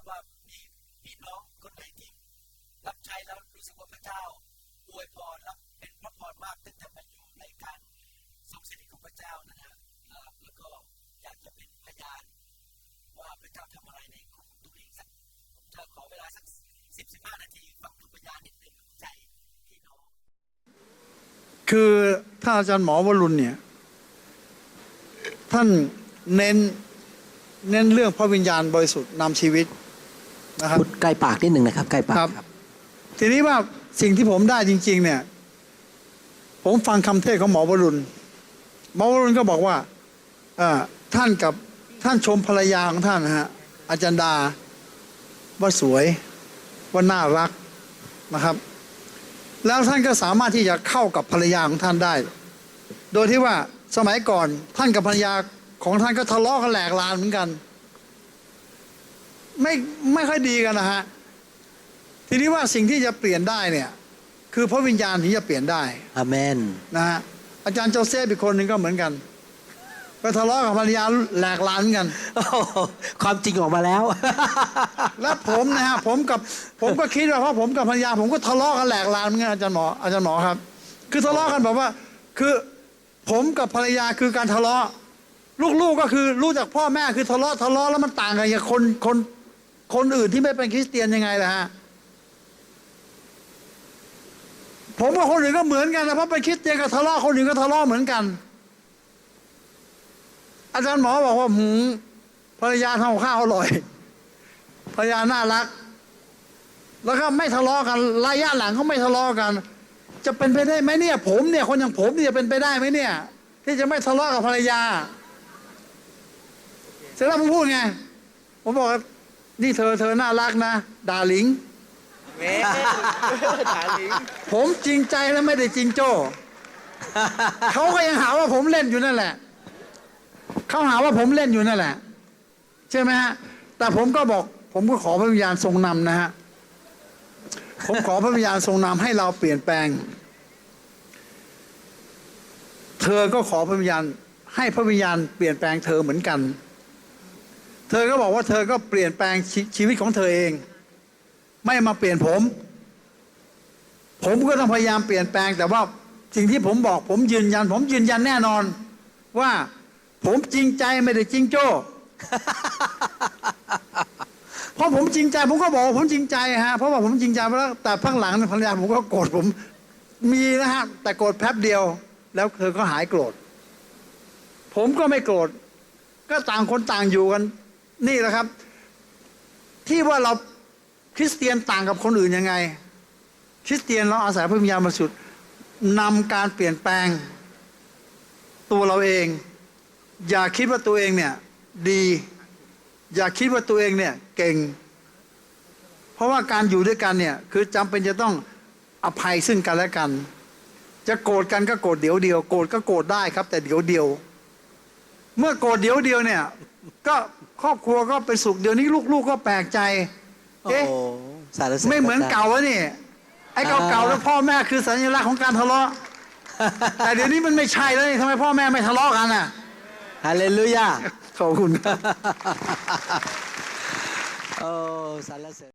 บว่ามีพี่น้องคนไหนที่รับใช้แล้วรู้สึกว่าพระเจ้าอวยพรและเป็นพระพรมากตั้งแต่มาอยู่ในการทรงสถิตของพระเจ้านะฮะแล้วก็อยากจะเป็นพยานว่าพระเจ้าทำอะไรในของตัวเองสักผมจะขอเวลาสักสิบสิบห้านาทีฟังคำพยานนิดหนึ่งใจพี่น้องคือท่าอาจารย์หมอวรุณเนี่ยท่านเน้นเน้นเรื่องพระวิญญาณบริสุทธิ์นำชีวิต นะครับพูดใกล้ปากนิดหนึ่งนะครับ ใกล้ปากครับครับทีนี้ว่าสิ่งที่ผมได้จริง ๆ เนี่ย ผมฟังคำเทศน์ของหมอวรุณหมอวรุณก็บอกว่าเอ่อท่านกับท่านชมภรรยาของท่านนะฮะอาจารย์ดาว่าสวยว่าน่ารักนะครับ แล้วท่านก็สามารถที่จะเข้ากับภรรยาของท่านได้ โดยที่ว่าสมัยก่อนท่านกับภรรยาของท่านก็ทะเลาะกันแหลกลานเหมือนกัน ไม่ไม่ค่อยดีกันนะฮะทีนี้ว่าสิ่งที่จะเปลี่ยนได้เนี่ย คือพระวิญญาณที่จะเปลี่ยนได้อาเมนนะฮะอาจารย์โจเซฟอีกคนหนึ่งก็เหมือนกันก็ทะเลาะกับภรรยาแหลกลานเหมือนกันโอ้โหความจริงออกมาแล้ว แล้วผมนะฮะผมกับผมก็คิดว่าเพราะผมกับภรรยา ผมก็ทะเลาะกันแหลกลานเหมือนกันอาจารย์หมออาจารย์หมอครับ คือทะเลาะกันแบบว่า คือผมกับภรรยาคือการทะเลาะ ลูกๆก็คือรู้จากพ่อแม่คือทะเลาะทะเลาะแล้วมันต่างกันอย่างคนคน คนอื่นที่ไม่เป็นคริสเตียนยังไงล่ะฮะผมกับคนอื่นก็เหมือนกันนะเพราะเป็นคริสเตียนก็ทะเลาะคนอื่นก็ทะเลาะเหมือนกัน อาจารย์หมอบอกว่าหืมภรรยาทำข้าวอร่อยภรรยาน่ารัก แล้วก็ไม่ทะเลาะกันระยะหลังเขาไม่ทะเลาะกัน จะเป็นไปได้ไหมเนี่ย ผมเนี่ย คนอย่างผมเนี่จะเป็นไปได้ไหมเนี่ย ที่จะไม่ทะเลาะกับภรรยาเสร็จแล้วผมพูดไงผมบอก นี่เธอเธอน่ารักนะดาหลิงแม่ถาลิงผมจริงใจแล้วไม่ได้จริงโจ้ เขาก็ยังหาว่าผมเล่นอยู่นั่นแหละ เขาหาว่าผมเล่นอยู่นั่นแหละ ใช่ไหมฮะ แต่ผมก็บอก ผมก็ขอพระวิญญาณทรงนำนะฮะ ผมขอพระวิญญาณทรงนำให้เราเปลี่ยนแปลง เธอก็ขอพระวิญญาณให้พระวิญญาณเปลี่ยนแปลงเธอเหมือนกัน เธอก็บอกว่าเธอก็เปลี่ยนแปลงชชีวิตของเธอเอง ไม่มาเปลี่ยนผม ผมก็ต้องพยายามเปลี่ยนแปลง แต่ว่าสิ่งที่ผมบอก ผมยืนยัน ผมยืนยันแน่นอน ว่าผมจริงใจไม่ได้จริงโจ้เพราะผมจริงใจ ผมก็บอกผมจริงใจฮะเพราะว่าผมจริงใจไปแล้วแต่พักหลังภรรยาผมก็โกรธผมมีนะฮะแต่โกรธแป๊บเดียว แล้วเธอก็หายโกรธผมก็ไม่โกรธก็ต่างคนต่างอยู่กัน นี่แหละครับ ที่ว่าเราคริสเตียนต่างกับคนอื่นยังไง คริสเตียนเราอาศัยพระวิญญาณบริสุทธิ์นำการเปลี่ยนแปลง ตัวเราเอง อย่าคิดว่าตัวเองเนี่ยดี อย่าคิดว่าตัวเองเนี่ยเก่ง เพราะว่าการอยู่ด้วยกันเนี่ยคือจำเป็นจะต้องอภัยซึ่งกันและกัน จะโกรธกันก็โกรธเดี๋ยวเดียวโกรธก็โกรธได้ครับ แต่เดี๋ยวเดียว เมื่อโกรธเดี๋ยวเดียวเนี่ย ก็ครอบครัวก็เป็นสุขเดี๋ยวนี้ลูกๆก็แปลกใจโอ้เอ๊ะโหสารเสริญไม่เหมือนพระจ้เก่าวะนี่ไอ้เก่าๆแล้วพ่อแม่คือสัญลักษณ์ของการทะเลาะแต่เดี๋ยวนี้มันไม่ใช่แล้วนี่ทำไมพ่อแม่ไม่ทะเลาะกันอะฮาเลลูยาขอบคุณครับโอ้สารเสริญ